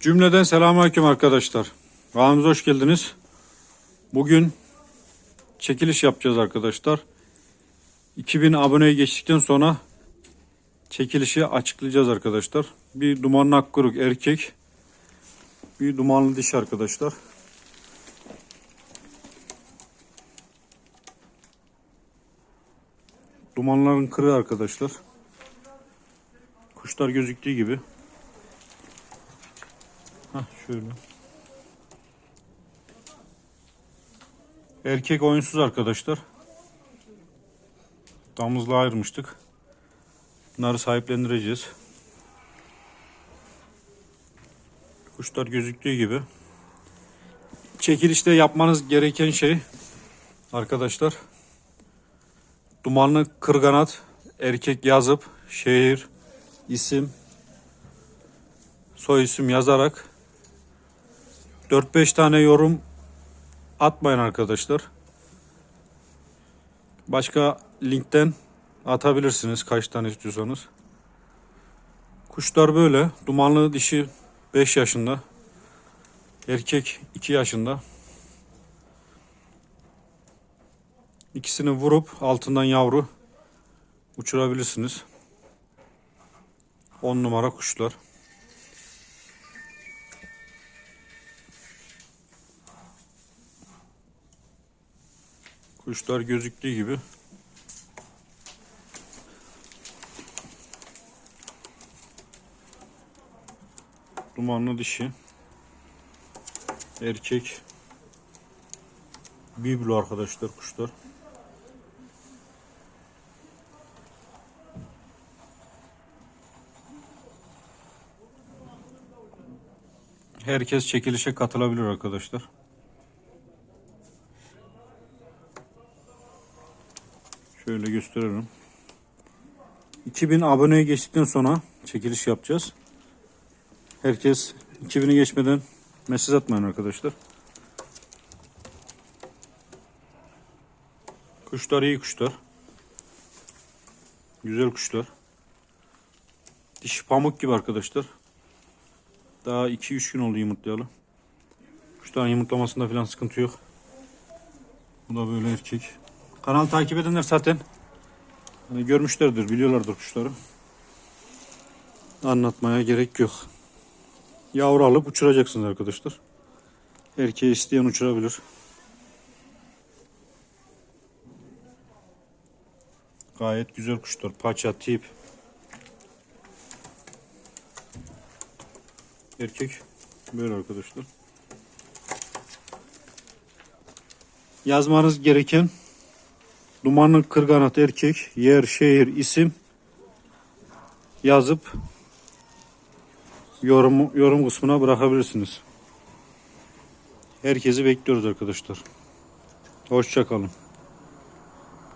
Cümleden selamünaleyküm arkadaşlar. Kanalımıza hoş geldiniz. Bugün çekiliş yapacağız arkadaşlar. 2000 aboneye geçtikten sonra çekilişi açıklayacağız arkadaşlar. Bir dumanlı akkuruk erkek, bir dumanlı dişi arkadaşlar. Dumanların kırığı arkadaşlar. Kuşlar gözüktüğü gibi. Hah şöyle. Erkek oyunsuz arkadaşlar. Damızla ayırmıştık. Bunları sahiplendireceğiz. Kuşlar gözüktüğü gibi. Çekilişte yapmanız gereken şey arkadaşlar dumanlı kırganat erkek yazıp şehir, isim, soy isim yazarak 4-5 tane yorum atmayın arkadaşlar. Başka linkten atabilirsiniz kaç tane istiyorsanız. Kuşlar böyle. Dumanlı dişi 5 yaşında. Erkek 2 yaşında. İkisini vurup altından yavru uçurabilirsiniz. 10 numara kuşlar. Kuşlar gözüktüğü gibi. Dumanlı dişi. Erkek. Biblo arkadaşlar kuşlar. Herkes çekilişe katılabilir arkadaşlar. Şöyle gösterelim. 2000 aboneye geçtikten sonra çekiliş yapacağız. Herkes 2000'i geçmeden mesaj atmayın arkadaşlar. Kuşlar iyi kuşlar. Güzel kuşlar. Dişi pamuk gibi arkadaşlar. Daha 2-3 gün oldu yumurtlayalı. Kuşların yumurtlamasında falan sıkıntı yok. Bu da böyle erkek. Kanal takip edenler zaten hani görmüşlerdir, biliyorlardır kuşları. Anlatmaya gerek yok. Yavru alıp uçuracaksınız arkadaşlar. Erkeği isteyen uçurabilir. Gayet güzel kuşlar. Paça, tip. Erkek. Böyle arkadaşlar. Yazmanız gereken Dumanlı kırganat erkek, yer, şehir, isim yazıp yorum, yorum kısmına bırakabilirsiniz. Herkesi bekliyoruz arkadaşlar. Hoşçakalın.